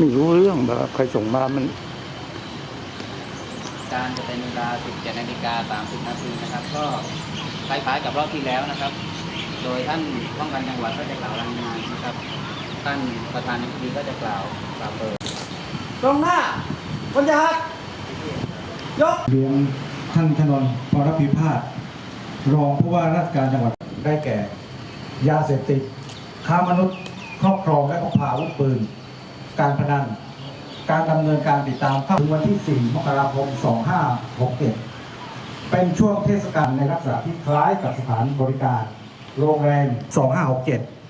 ไม่รู้เรื่องแบบใครส่งมามัน การจะเป็นเวลา 17นาฬิกา30นาทีนะครับ ก็คล้ายๆกับรอบที่แล้วนะครับ โดยท่านป้องกันจังหวัดก็จะกล่าวรายงานนะครับ ท่านประธานในพิธีก็จะกล่าวกล่าวเปิดตรงหน้าคนจะหักยกเรียนท่านธนนท์พรพิพาทรองผู้ว่าราชการจังหวัดได้แก่ ยาเสพติดค้ามนุษย์ครอบครองและพกพาอาวุธปืน การพนัน การดำเนินการติดตามเข้าถึงวันที่ 4 มกราคม 2567 เป็นช่วงเทศกาลในลักษณะที่คล้ายกับสถานบริการ โรงแรม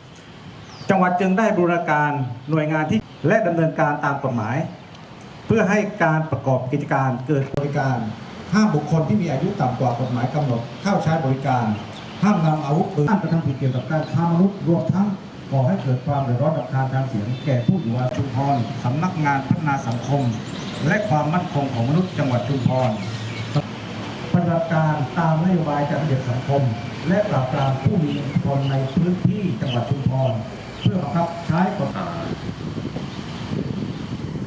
2567 จังหวัดจึงได้บูรณาการหน่วยงานที่และดำเนินการตามกฎหมาย เพื่อให้การประกอบกิจการเกิดบริการ ห้ามบุคคลที่มีอายุต่ำกว่ากฎหมายกำหนดเข้าใช้บริการ ห้ามนำอาวุธปืนห้ามกระทำผิดเกี่ยวกับการค้ามนุษย์รวมทั้ง ก่อให้เกิดความเดือดร้อนรำคาญทางเสียงแก่ผู้อยู่อาศัยชุมพรสำนักงานพัฒนาสังคม และความมั่นคงของมนุษย์จังหวัดชุมพรปฏิบัติการตามนโยบายจัดระเบียบสังคม และปราบปรามผู้มีอิทธิพลในพื้นที่จังหวัดชุมพรเพื่อบังคับใช้กฎอ่า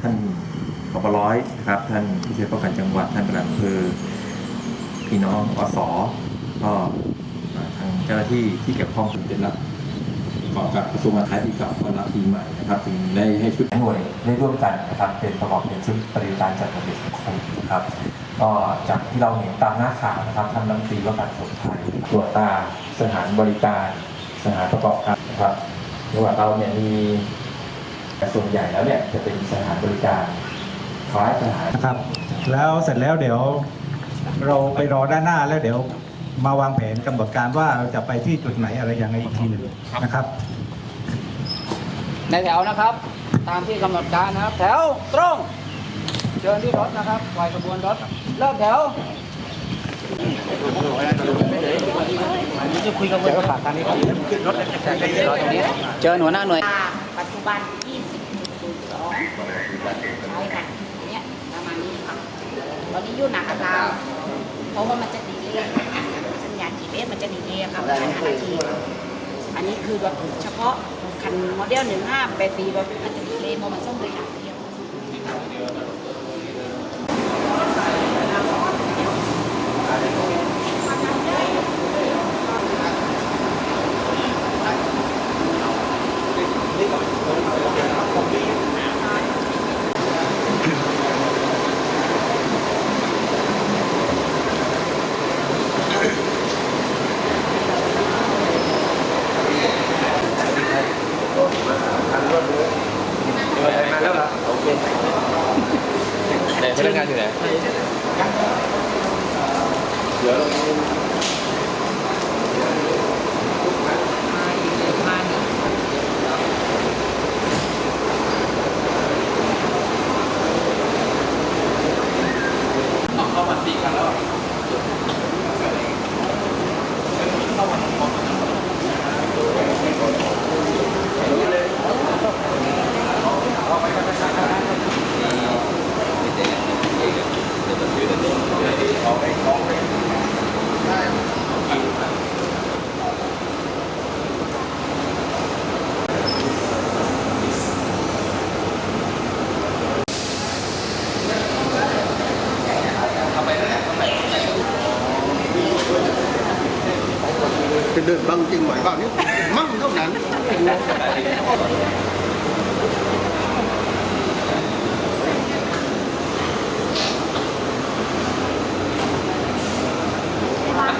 ท่านปปร้อยนะครับท่านผู้ช่วยป้องกันจังหวัดท่านประหลัดอำเภอพี่น้องอสก็อ่าทางเจ้าหน้าที่ที่เกี่ยวข้องเป็นรับ ประกอบกับกระทรวงมหาดไทยที่กล่าวต้อนรับปีใหม่นะครับจึงได้ให้ชุดหน่วยได้ร่วมกันนะครับเป็นประกอบเป็นชุดปฏิบัติการจัดระเบียบสังคมนะครับก็จากที่เราเห็นตามหน้าข่าวนะครับท่านรัฐมนตรีว่าการกระทรวงไทยตรวจตาสถานบริการสถานประกอบการนะครับจังหวัดเราเนี่ยมีแต่ส่วนใหญ่แล้วเนี่ยจะเป็นสถานบริการคล้ายสถานนะครับ แล้วเสร็จแล้วเดี๋ยวเราไปรอด้านหน้าแล้วเดี๋ยว มาวางแผนกำหนดการว่าเราจะไปที่จุดไหนอะไรยังไงอีกทีหนึ่งนะครับ ในแถวนะครับ ตามที่กำหนดการนะครับ แถวตรงเชิญที่รถนะครับปล่อยขบวนรถเริ่มแถวจะคุยกับเดี๋ยวฝากทางนี้ครับขึ้นรถเลยจะไปรอตรงนี้เจอหัวหน้าหน่วยปัจจุบัน20.02ใช่ค่ะเนี่ยประมาณนี้ค่ะตอนนี้ยุ่นหนักกับเราเพราะว่ามันจะดีเลย สัญญาณ GPS มันจะดีเลยค่ะประมาณ5นาทีอันนี้คือแบบเฉพาะคันโมเดล15 8ปีแบบมันจะดีเลยเพราะมันส่งไปอย่างเดียว พนักงานอยู่ไหน จะเดินบังจริงไหมบ้างนี่มั่งเท่านั้น